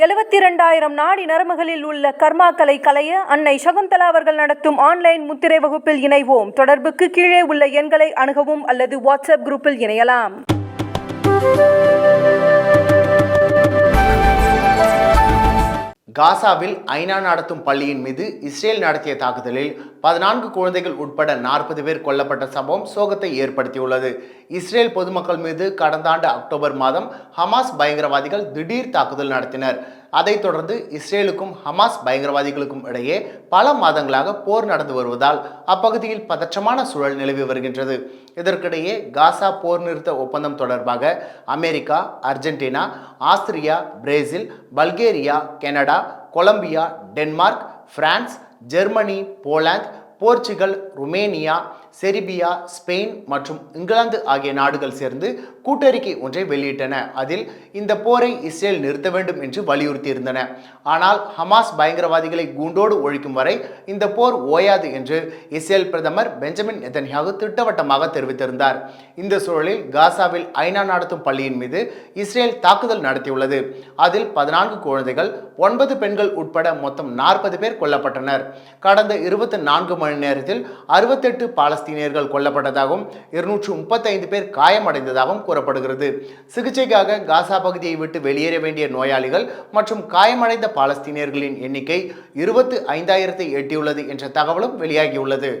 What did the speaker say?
எழுபத்தி இரண்டாயிரம் நாடி நரம்புகளில் உள்ள கர்மாக்களை களைய அன்னை சகுந்தலா அவர்கள் நடத்தும் ஆன்லைன் முத்திரை வகுப்பில் இணைவோம். தொடர்புக்கு கீழே உள்ள எண்களை அணுகவும் அல்லது வாட்ஸ்அப் குரூப்பில் இணையலாம். காசாவில் ஐநா நடத்தும் பள்ளியின் மீது இஸ்ரேல் நடத்திய தாக்குதலில் பதினான்கு குழந்தைகள் உட்பட நாற்பது பேர் கொல்லப்பட்ட சம்பவம் சோகத்தை ஏற்படுத்தியுள்ளது. இஸ்ரேல் பொதுமக்கள் மீது கடந்த ஆண்டு அக்டோபர் மாதம் ஹமாஸ் பயங்கரவாதிகள் திடீர் தாக்குதல் நடத்தினர். அதைத் தொடர்ந்து இஸ்ரேலுக்கும் ஹமாஸ் பயங்கரவாதிகளுக்கும் இடையே பல மாதங்களாக போர் நடந்து வருவதால் அப்பகுதியில் பதற்றமான சூழல் நிலவி வருகின்றது. இதற்கிடையே காசா போர் நிறுத்த ஒப்பந்தம் தொடர்பாக America Argentina Austria Brazil Bulgaria Canada Colombia Denmark France Germany Poland Portugal Romania Serbia Spain மற்றும் இங்கிலாந்து ஆகிய நாடுகள் சேர்ந்து கூட்டறிக்கை ஒன்றை வெளியிட்டன. அதில் இந்த போரை இஸ்ரேல் நிறுத்த வேண்டும் என்று வலியுறுத்தியிருந்தன. ஆனால் ஹமாஸ் பயங்கரவாதிகளை கூண்டோடு ஒழிக்கும் வரை இந்த போர் ஓயாது என்று இஸ்ரேல் பிரதமர் பெஞ்சமின் நெதன்யாகு திட்டவட்டமாக தெரிவித்திருந்தார். இந்த சூழலில் காசாவில் ஐநா நடத்தும் பள்ளியின் மீது இஸ்ரேல் தாக்குதல் நடத்தியுள்ளது. அதில் பதினான்கு குழந்தைகள் ஒன்பது பெண்கள் உட்பட மொத்தம் நாற்பது பேர் கொல்லப்பட்டனர். கடந்த இருபத்தி நான்கு மணி நேரத்தில் அறுபத்தெட்டு பாலஸ்தீனியர்கள் கொல்லப்பட்டதாகவும் இருநூற்று முப்பத்தைந்து பேர் காயமடைந்ததாகவும் கூறப்படுகிறது. சிகிச்சைக்காக காசா பகுதியை விட்டு வெளியேற வேண்டிய நோயாளிகள் மற்றும் காயமடைந்த பாலஸ்தீனியர்களின் எண்ணிக்கை இருபத்து ஐந்தாயிரத்தை எட்டியுள்ளது என்ற தகவலும் வெளியாகியுள்ளது.